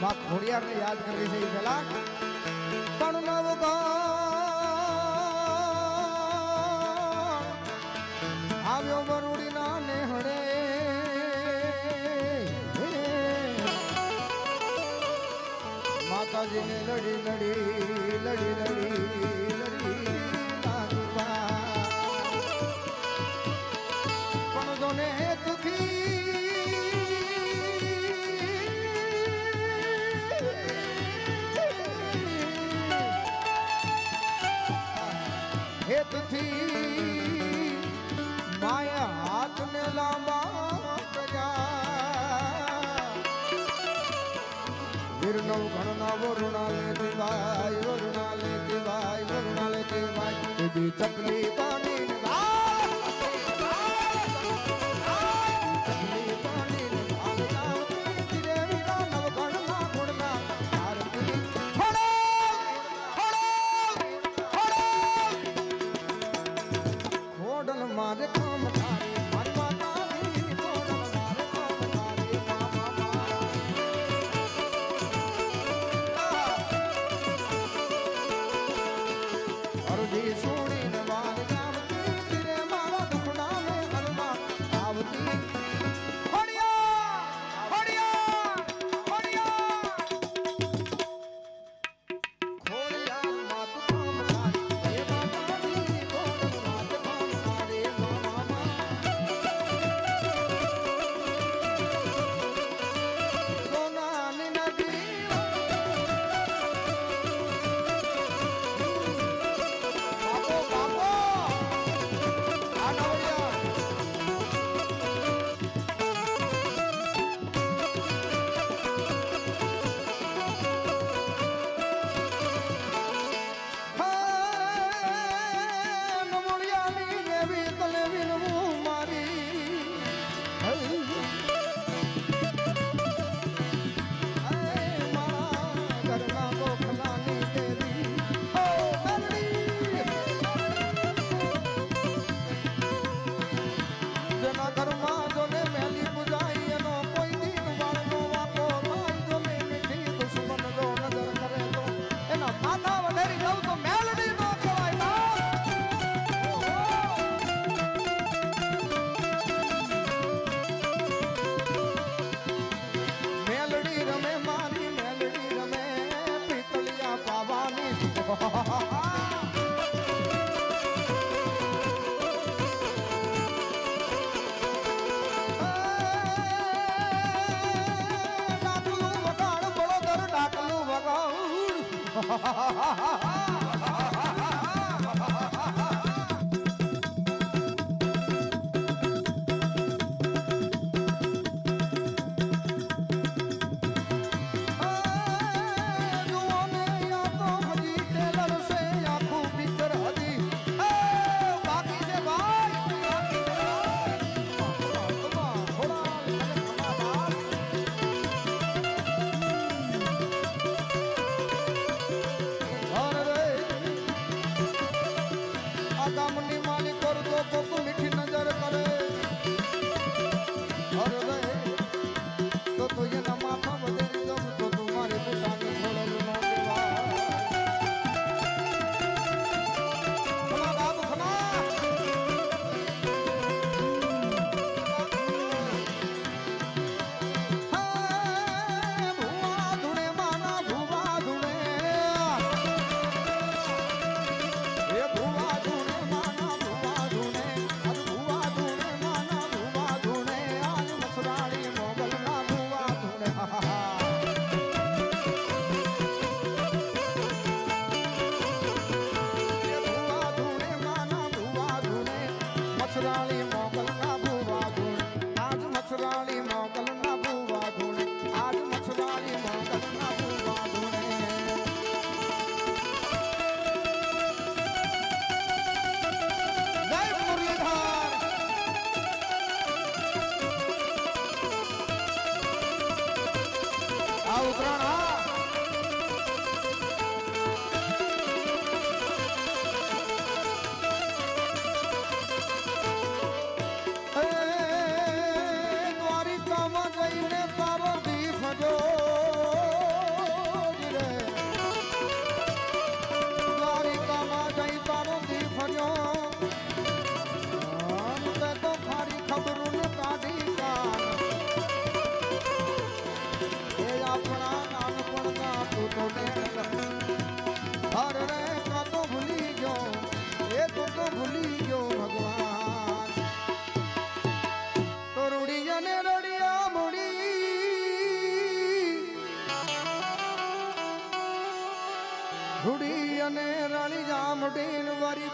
માં ખોડિયારને યાદ કરી છે એ પહેલા પણ નવ આવ્યો બરુડી ના નેહડે. માતાજીને લડી લડી માય હાથને લાંબા કર્યા ગિરનવ ઘણનાવો ઋણાલે દેવાય ઋણાલે દેવાય ઋણાલે દેવાય. ચકલી પાણી ha ha ha ha મસરાળી મોકલ ના ભૂવા ધૂણ આજ મસરાળી મોકલ ના ભૂવા ધૂણ આજ મસરાળી મોકલ ના ભૂવા ધૂણ આ ઉત્તરાયણ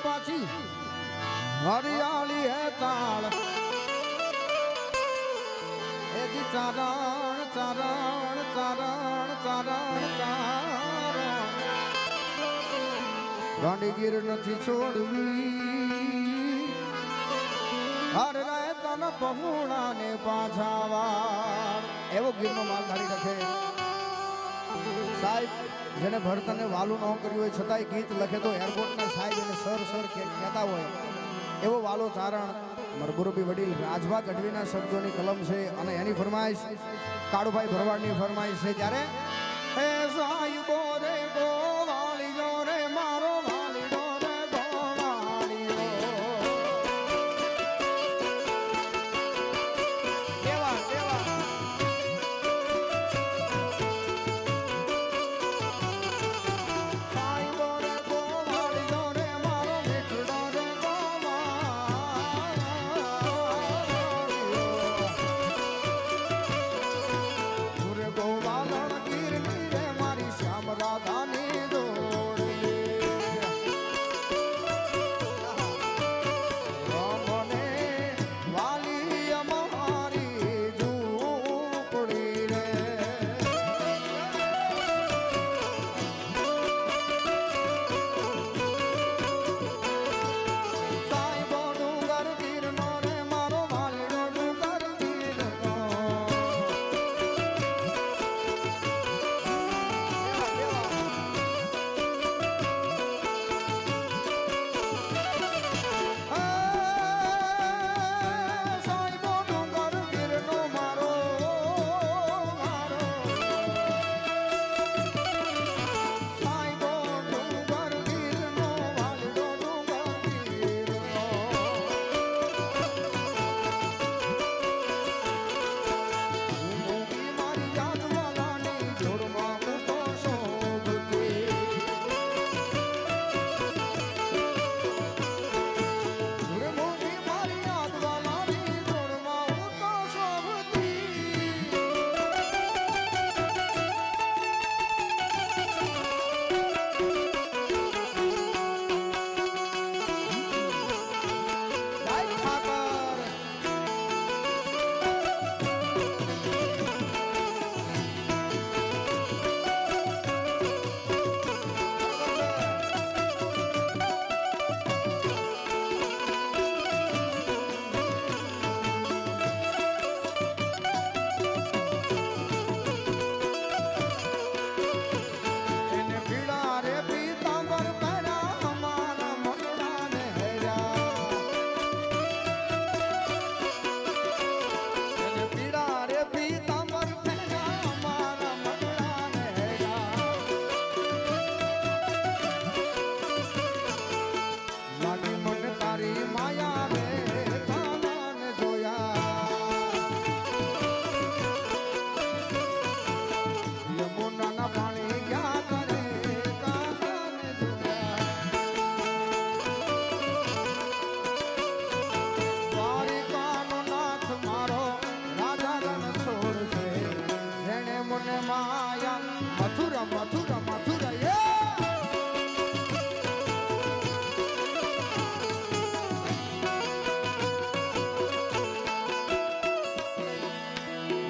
પાછી હરિયાળી હે તાળ. એજી ચારણ ચારણ ચારણ ચારણ ચારણ. ગાંડીગીર નથી છોડવી. હર રે તન પહોળા ને પાછા વાળ એવો ગીરનો માલ ધારી રખે. સાહેબ જેને ભરતને વાલું ન કર્યું હોય, છતાંય ગીત લખે તો એરપોર્ટના સાહેબ એને સર સર કહેતા હોય. એવો વાલો ચારણ મરબુરબી વડીલ રાજભા ગઢવીના શબ્દોની કલમ છે અને એની ફરમાઈશ કાળુભાઈ ભરવાડની ફરમાઈશ છે. ત્યારે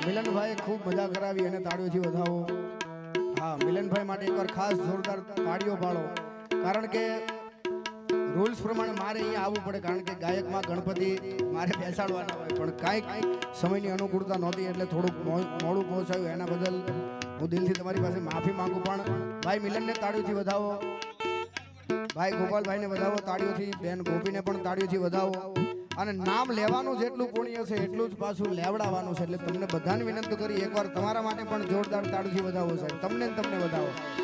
મિલનભાઈ ખૂબ મજા કરાવી અને તાળીઓથી વધાવો. હા, મિલનભાઈ માટે એકવાર ખાસ જોરદાર તાળીઓ પાડો કારણ કે રૂલ્સ પ્રમાણે મારે અહીંયા આવવું પડે, કારણ કે ગાયકમાં ગણપતિ મારે બેસાડવાના હોય. પણ કાંઈક સમયની અનુકૂળતા નહોતી, એટલે થોડુંક મોડું પહોંચાયું. એના બદલ હું દિલથી તમારી પાસે માફી માંગુ, પણ ભાઈ મિલનને તાળીઓથી વધાવો. ભાઈ ગોપાલભાઈને વધાવો, તાળીઓથી. બેન ગોપીને પણ તાળીઓથી વધાવો. અને નામ લેવાનું જેટલું પુણ્ય છે, એટલું જ પાછું લેવડાવવાનું છે. એટલે તમને બધાને વિનંતી કરી, એકવાર તમારા માટે પણ જોરદાર તાળીથી વધાવો સાહેબ. તમને તમને વધાવો.